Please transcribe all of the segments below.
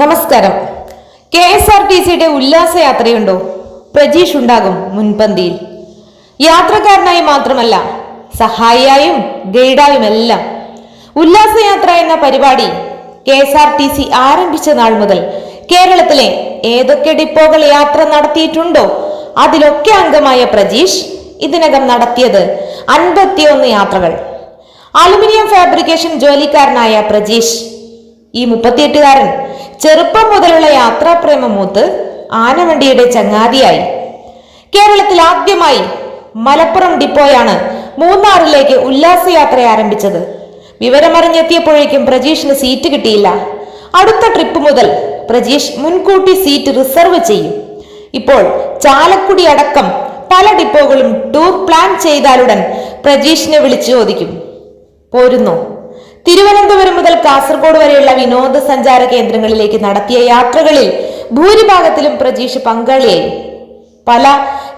നമസ്കാരം. K S R T സിയുടെ ഉല്ലാസയാത്രയുണ്ടോ? പ്രജീഷ് ഉണ്ടാകും മുൻപന്തിയിൽ. യാത്രക്കാരനായി മാത്രമല്ല സഹായിയായും ഗൈഡായും എല്ലാം ഉല്ലാസയാത്ര എന്ന പരിപാടി K S R T C ആരംഭിച്ച നാൾ മുതൽ കേരളത്തിലെ ഏതൊക്കെ ഡിപ്പോകൾ യാത്ര നടത്തിയിട്ടുണ്ടോ? അതിലൊക്കെ അംഗമായ പ്രജീഷ് ഇതിനകം നടത്തിയത് അൻപത്തിയൊന്ന് യാത്രകൾ. അലുമിനിയം ഫാബ്രിക്കേഷൻ ജോലിക്കാരനായ പ്രജീഷ് ഈ മുപ്പത്തിയെട്ടുകാരൻ ചെറുപ്പം മുതലുള്ള യാത്രാപ്രേമ മൂത്ത് ആനവണ്ടിയുടെ ചങ്ങാതിയായി. കേരളത്തിൽ ആദ്യമായി മലപ്പുറം ഡിപ്പോയാണ് മൂന്നാറിലേക്ക് ഉല്ലാസയാത്ര ആരംഭിച്ചത്. വിവരമറിഞ്ഞെത്തിയപ്പോഴേക്കും പ്രജീഷിന് സീറ്റ് കിട്ടിയില്ല. അടുത്ത ട്രിപ്പ് മുതൽ പ്രജീഷ് മുൻകൂട്ടി സീറ്റ് റിസർവ് ചെയ്യും. ഇപ്പോൾ ചാലക്കുടി അടക്കം പല ഡിപ്പോകളും ടൂർ പ്ലാൻ ചെയ്താലുടൻ പ്രജീഷിനെ വിളിച്ചു ചോദിക്കും. പോരുന്നു? തിരുവനന്തപുരം മുതൽ കാസർഗോഡ് വരെയുള്ള വിനോദസഞ്ചാര കേന്ദ്രങ്ങളിലേക്ക് നടത്തിയ യാത്രകളിൽ ഭൂരിഭാഗത്തിലും പ്രജീഷ് പങ്കാളിയായി പല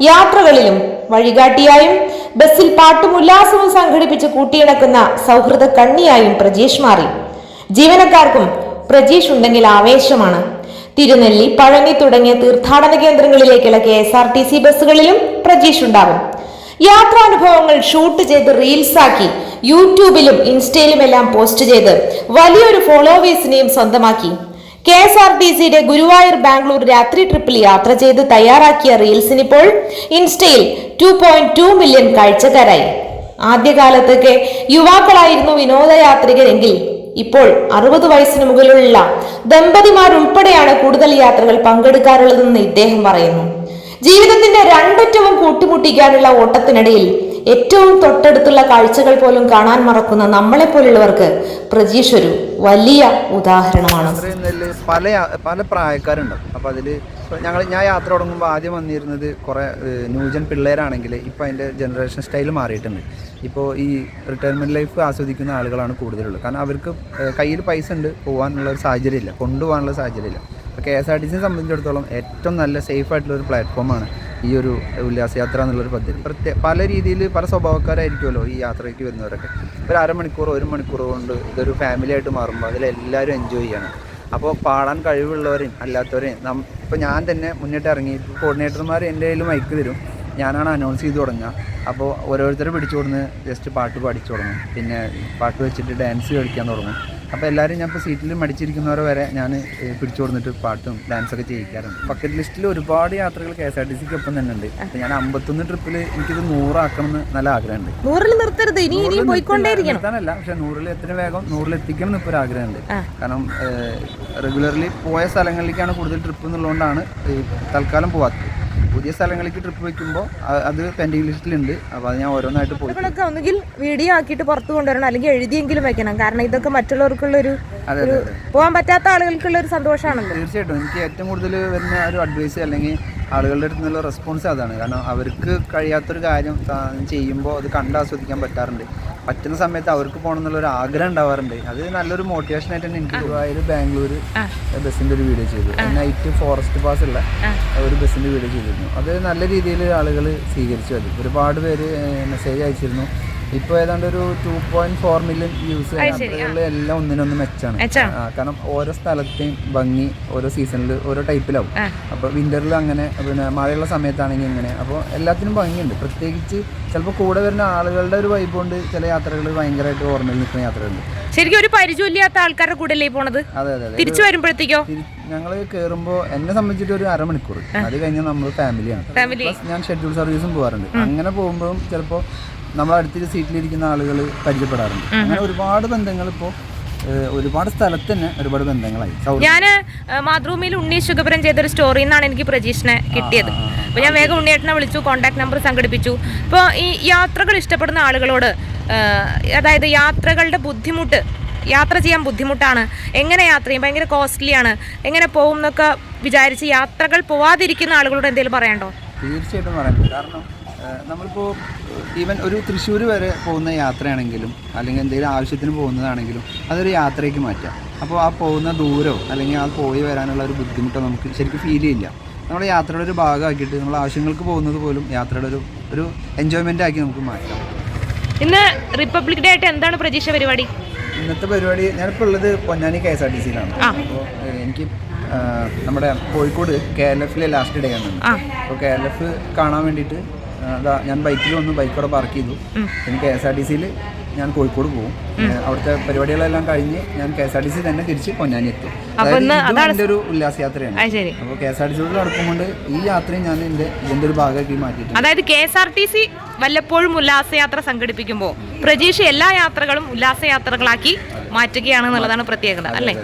യാത്രകളിലും വഴികാട്ടിയായും ബസ്സിൽ പാട്ടും ഉല്ലാസവും സംഘടിപ്പിച്ച് കൂട്ടിയിണക്കുന്ന സൗഹൃദ കണ്ണിയായും പ്രജീഷ് മാറി. ജീവനക്കാർക്കും പ്രജീഷ് ഉണ്ടെങ്കിൽ ആവേശമാണ്. തിരുനെല്ലി പഴനി തുടങ്ങിയ തീർത്ഥാടന കേന്ദ്രങ്ങളിലേക്കുള്ള K S R T C ബസ്സുകളിലും Prajeesh ഉണ്ടാകും യാത്രാനുഭവങ്ങൾ ഷൂട്ട് ചെയ്ത് റീൽസാക്കി യൂട്യൂബിലും ഇൻസ്റ്റയിലും എല്ലാം പോസ്റ്റ് ചെയ്ത് വലിയൊരു ഫോളോവേഴ്സിനെയും സ്വന്തമാക്കി. കെ എസ് ആർ ടി സിയുടെ ഗുരുവായൂർ ബാംഗ്ലൂർ രാത്രി ട്രിപ്പിൽ യാത്ര ചെയ്ത് തയ്യാറാക്കിയ റീൽസിനിപ്പോൾ ഇൻസ്റ്റയിൽ ടു പോയിന്റ് ടു മില്യൺ കാഴ്ചക്കാരായി. ആദ്യകാലത്തൊക്കെ യുവാക്കളായിരുന്നു വിനോദയാത്രികരെങ്കിൽ ഇപ്പോൾ അറുപത് വയസ്സിന് മുകളിലുള്ള ദമ്പതിമാരുൾപ്പെടെയാണ് കൂടുതൽ യാത്രകൾ പങ്കെടുക്കാറുള്ളതെന്ന് ഇദ്ദേഹം പറയുന്നു. ജീവിതത്തിന്റെ രണ്ടറ്റവും കൂട്ടിമുട്ടിക്കാനുള്ള ഓട്ടത്തിനിടയിൽ ഏറ്റവും തൊട്ടടുത്തുള്ള കാഴ്ചകൾ പോലും കാണാൻ മറക്കുന്ന നമ്മളെ പോലുള്ളവർക്ക് പ്രജീഷ് ഒരു വലിയ ഉദാഹരണമാണ്. പല പല പ്രായക്കാരുണ്ട് അപ്പോൾ അതിൽ ഞങ്ങൾ ഞാൻ യാത്ര തുടങ്ങുമ്പോൾ ആദ്യം വന്നിരുന്നത് കുറേ ന്യൂജൻ പിള്ളേരാണെങ്കിൽ ഇപ്പോൾ അതിന്റെ ജനറേഷൻ സ്റ്റൈൽ മാറിയിട്ടുണ്ട്. ഇപ്പോൾ ഈ റിട്ടയർമെന്റ് ലൈഫ് ആസ്വദിക്കുന്ന ആളുകളാണ് കൂടുതലുള്ളത്. കാരണം അവർക്ക് കയ്യിൽ പൈസ ഉണ്ട് പോകാനുള്ള ഒരു സാഹചര്യമില്ല കൊണ്ടുപോകാനുള്ള സാഹചര്യമില്ല. അപ്പോൾ കെ എസ് ആർ ടി സിയെ സംബന്ധിച്ചിടത്തോളം ഏറ്റവും നല്ല സേഫ് ആയിട്ടുള്ള ഒരു പ്ലാറ്റ്ഫോമാണ് ഈ ഒരു ഉല്ലാസയാത്ര എന്നുള്ളൊരു പദ്ധതി. പ്രത്യേക പല രീതിയിൽ പല സ്വഭാവക്കാരായിരിക്കുമല്ലോ ഈ യാത്രയ്ക്ക് വരുന്നവരൊക്കെ. ഒരു അരമണിക്കൂർ ഒരു മണിക്കൂർ കൊണ്ട് ഇതൊരു ഫാമിലി ആയിട്ട് മാറുമ്പോൾ അതിലെല്ലാവരും എൻജോയ് ചെയ്യണം. അപ്പോൾ പാടാൻ കഴിവുള്ളവരെയും അല്ലാത്തവരെയും നം ഇപ്പോൾ ഞാൻ തന്നെ മുന്നിട്ട് ഇറങ്ങി കോർഡിനേറ്റർമാർ എന്റെ കയ്യിൽ മൈക്ക് തരും. ഞാനാണ് അനൗൺസ് ചെയ്ത് തുടങ്ങുക. അപ്പോൾ ഓരോരുത്തരെ പിടിച്ചു കൊടുന്ന് ജസ്റ്റ് പാട്ട് പാടിച്ചു തുടങ്ങും. പിന്നെ പാട്ട് വെച്ചിട്ട് ഡാൻസ് കളിക്കാൻ തുടങ്ങും. അപ്പോൾ എല്ലാവരും ഞാൻ ഇപ്പോൾ സീറ്റിൽ മടിച്ചിരിക്കുന്നവരെ വരെ ഞാൻ പിടിച്ചു കൊടുത്തിട്ട് പാട്ടും ഡാൻസൊക്കെ ചെയ്യിക്കാറുണ്ട്. ബക്കറ്റ് ലിസ്റ്റിൽ ഒരുപാട് യാത്രകൾ കെ എസ് ആർ ടി സിക്ക് ഒപ്പം തന്നെ ഉണ്ട് അപ്പോൾ ഞാൻ അമ്പത്തൊന്ന് ട്രിപ്പിൽ എനിക്കിത് നൂറാക്കണം എന്ന് നല്ല ആഗ്രഹമുണ്ട്. നൂറിൽ നിർത്തരുത് ഇനി നിർത്താനല്ല പക്ഷെ നൂറിൽ എത്ര വേഗം നൂറിൽ എത്തിക്കണം എന്ന് ഇപ്പോൾ ഒരു ആഗ്രഹമുണ്ട്. കാരണം റെഗുലർലി പോയ സ്ഥലങ്ങളിലേക്കാണ് കൂടുതൽ ട്രിപ്പ് എന്നുള്ളതുകൊണ്ടാണ് തൽക്കാലം പോവാത്തത്. പുതിയ സ്ഥലങ്ങളിലേക്ക് ട്രിപ്പ് വെക്കുമ്പോൾ അത് പെൻഡിങ് ലിസ്റ്റിലുണ്ട് അപ്പോൾ അത് ഞാൻ ഓരോന്നായിട്ട് പോയി ഇതൊക്കെ ഒന്നുകിൽ വീഡിയോ ആക്കിയിട്ട് പുറത്ത് കൊണ്ടുവരണം. അല്ലെങ്കിൽ എഴുതിയെങ്കിലും വെക്കണം. കാരണം ഇതൊക്കെ മറ്റുള്ളവർക്കുള്ള ഒരു പോകാൻ പറ്റാത്ത ആളുകൾക്കുള്ള ഒരു സന്തോഷമാണല്ലോ തീർച്ചയായിട്ടും. എനിക്ക് ഏറ്റവും കൂടുതൽ വരുന്ന ഒരു അഡ്വൈസ് അല്ലെങ്കിൽ ആളുകളുടെ അടുത്ത് നിന്നുള്ള റെസ്പോൺസ് അതാണ്. കാരണം അവർക്ക് കഴിയാത്തൊരു കാര്യം ചെയ്യുമ്പോൾ അത് കണ്ട് ആസ്വദിക്കാൻ പറ്റാറുണ്ട്. പറ്റുന്ന സമയത്ത് അവർക്ക് പോകണം എന്നുള്ളൊരു ആഗ്രഹം ഉണ്ടാവാറുണ്ട്. അത് നല്ലൊരു മോട്ടിവേഷൻ ആയിട്ട് തന്നെ എനിക്ക് ഗുരുവായൂർ ബാംഗ്ലൂർ ബസ്സിന്റെ ഒരു വീഡിയോ ചെയ്തു. നൈറ്റ് ഫോറസ്റ്റ് പാസ് ഉള്ള ഒരു ബസ്സിന്റെ വീഡിയോ ചെയ്തിരുന്നു. അത് നല്ല രീതിയിൽ ആളുകൾ സ്വീകരിച്ചു. അത് ഒരുപാട് പേര് മെസ്സേജ് അയച്ചിരുന്നു. ഇപ്പോൾ ഏതാണ്ട് ഒരു two point four million views എല്ലാം ഒന്നിനൊന്ന് മെച്ചാണ്. കാരണം ഓരോ സ്ഥലത്തെയും ഭംഗി ഓരോ സീസണിൽ ഓരോ ടൈപ്പിലാവും അപ്പൊ വിന്ററിൽ അങ്ങനെ പിന്നെ മഴയുള്ള സമയത്താണെങ്കിൽ ഇങ്ങനെ. അപ്പോൾ എല്ലാത്തിനും ഭംഗിയുണ്ട്. പ്രത്യേകിച്ച് ചിലപ്പോൾ കൂടെ വരുന്ന ആളുകളുടെ ഒരു വൈബ് കൊണ്ട് ചില യാത്രകൾ ഭയങ്കരമായിട്ട് ഓർമ്മയിൽ നിൽക്കുന്ന യാത്രകളുണ്ട്. ശരിക്കും ഒരു പരിചയമില്ലാത്ത ആൾക്കാരുടെ കൂടെ അല്ലേ പോണത്? അതെ അതെ തിരിച്ചു വരുമ്പോഴത്തേക്കോ? ഞങ്ങൾ കയറുമ്പോൾ എന്നെ സംബന്ധിച്ചിട്ട് ഒരു അരമണിക്കൂർ അത് കഴിഞ്ഞാൽ നമ്മൾ ഫാമിലിയാണ് ഞാൻ ഷെഡ്യൂൾ സർവീസും പോകാറുണ്ട് അങ്ങനെ പോകുമ്പോഴും ചിലപ്പോൾ നമ്മൾ അടുത്തൊരു സീറ്റിലിരിക്കുന്ന ആളുകൾ പരിചയപ്പെടാറുണ്ട്. അങ്ങനെ ഒരുപാട് ബന്ധങ്ങൾ ഇപ്പോൾ ഒരുപാട് സ്ഥലത്ത് തന്നെ ഒരുപാട് ബന്ധങ്ങളായി. ഞാൻ മാതൃഭൂമിയിൽ ഉണ്ണി ശുഖപുരം ചെയ്തൊരു സ്റ്റോറിയിൽ നിന്നാണ് എനിക്ക് പ്രജീഷിനെ കിട്ടിയത്. അപ്പോൾ ഞാൻ വേഗം ഉണ്ണിയേട്ടനെ വിളിച്ചു കോൺടാക്ട് നമ്പർ സംഘടിപ്പിച്ചു. ഇപ്പോൾ ഈ യാത്രകൾ ഇഷ്ടപ്പെടുന്ന ആളുകളോട് അതായത് യാത്രകളുടെ ബുദ്ധിമുട്ട് യാത്ര ചെയ്യാൻ ബുദ്ധിമുട്ടാണ് എങ്ങനെ യാത്ര ചെയ്യും? ഭയങ്കര കോസ്റ്റ്ലിയാണ് എങ്ങനെ പോകും എന്നൊക്കെ വിചാരിച്ച് യാത്രകൾ പോവാതിരിക്കുന്ന ആളുകളോട് എന്തെങ്കിലും പറയണ്ടോ തീർച്ചയായിട്ടും പറയാം കാരണം നമ്മളിപ്പോൾ ഈവൻ ഒരു തൃശ്ശൂർ വരെ പോകുന്ന യാത്രയാണെങ്കിലും അല്ലെങ്കിൽ എന്തെങ്കിലും ആവശ്യത്തിന് പോകുന്നതാണെങ്കിലും അതൊരു യാത്രയ്ക്ക് മാറ്റാം. അപ്പോൾ ആ പോകുന്ന ദൂരമോ അല്ലെങ്കിൽ ആ പോയി വരാനുള്ള ഒരു ബുദ്ധിമുട്ടോ നമുക്ക് ശരിക്കും ഫീൽ ചെയ്യില്ല. നമ്മൾ യാത്രയുടെ ഒരു ഭാഗമാക്കിയിട്ട് നമ്മൾ ആവശ്യങ്ങൾക്ക് പോകുന്നത് പോലും യാത്രയുടെ ഒരു ഒരു എൻജോയ്മെന്റ് ആക്കി നമുക്ക് മാറ്റാം. ഇന്ന് റിപ്പബ്ലിക് ഡേ ആയിട്ട് എന്താണ് പ്രതീക്ഷ പരിപാടി? ഇന്നത്തെ പരിപാടി ഞാനിപ്പോൾ ഉള്ളത് Ponnani K S R T സിയിലാണ് അപ്പോൾ എനിക്ക് നമ്മുടെ കോഴിക്കോട് കെ എൽ എഫിലെ ലാസ്റ്റ് ഡേ ആണ്. അപ്പോൾ കെ എൽ എഫ് കാണാൻ വേണ്ടിയിട്ട് ഞാൻ ബൈക്കിൽ വന്നു ബൈക്ക് അവിടെ പാർക്ക് ചെയ്തു. പിന്നെ കെ എസ് ആർ ടി സിയിൽ ഞാൻ കോഴിക്കോട് പോകും. അവിടുത്തെ പരിപാടികളെല്ലാം കഴിഞ്ഞ് ഞാൻ K S R T C തന്നെ തിരിച്ച് പൊന്നാനി എത്തും. അതായത് ഒരു ഉല്ലാസയാത്രയാണ്. ശരി. അപ്പോൾ കെ എസ് ആർ ടി സിയോട് നടക്കുമ്പോൾ ഈ യാത്രയും ഞാൻ എന്റെ ഇതിന്റെ ഒരു ഭാഗമാക്കി മാറ്റിയിട്ടുണ്ട്. അതായത് K S R T C വല്ലപ്പോഴും ഉല്ലാസയാത്ര സംഘടിപ്പിക്കുമ്പോൾ പ്രജീഷ് എല്ലാ യാത്രകളും ഉല്ലാസയാത്രകളാക്കി മാറ്റുകയാണ് എന്നുള്ളതാണ് പ്രത്യേകത അല്ലേ?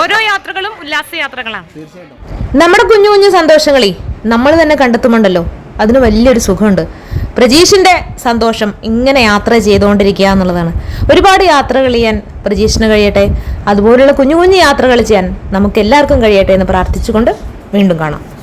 ഓരോ യാത്രകളും ഉല്ലാസയാത്രകളാണ്. തീർച്ചയായിട്ടും. നമ്മുടെ കുഞ്ഞു കുഞ്ഞു സന്തോഷങ്ങളെ നമ്മൾ തന്നെ കണ്ടെത്തുമുണ്ടല്ലോ അതിന് വലിയൊരു സുഖമുണ്ട്. പ്രജീഷിന്റെ സന്തോഷം ഇങ്ങനെ യാത്ര ചെയ്തുകൊണ്ടിരിക്കുക എന്നുള്ളതാണ്. ഒരുപാട് യാത്രകൾ ചെയ്യാൻ പ്രജീഷിന് കഴിയട്ടെ. അതുപോലുള്ള കുഞ്ഞു കുഞ്ഞു യാത്രകൾ ചെയ്യാൻ നമുക്ക് എല്ലാവർക്കും കഴിയട്ടെ എന്ന് പ്രാർത്ഥിച്ചുകൊണ്ട് വീണ്ടും കാണാം.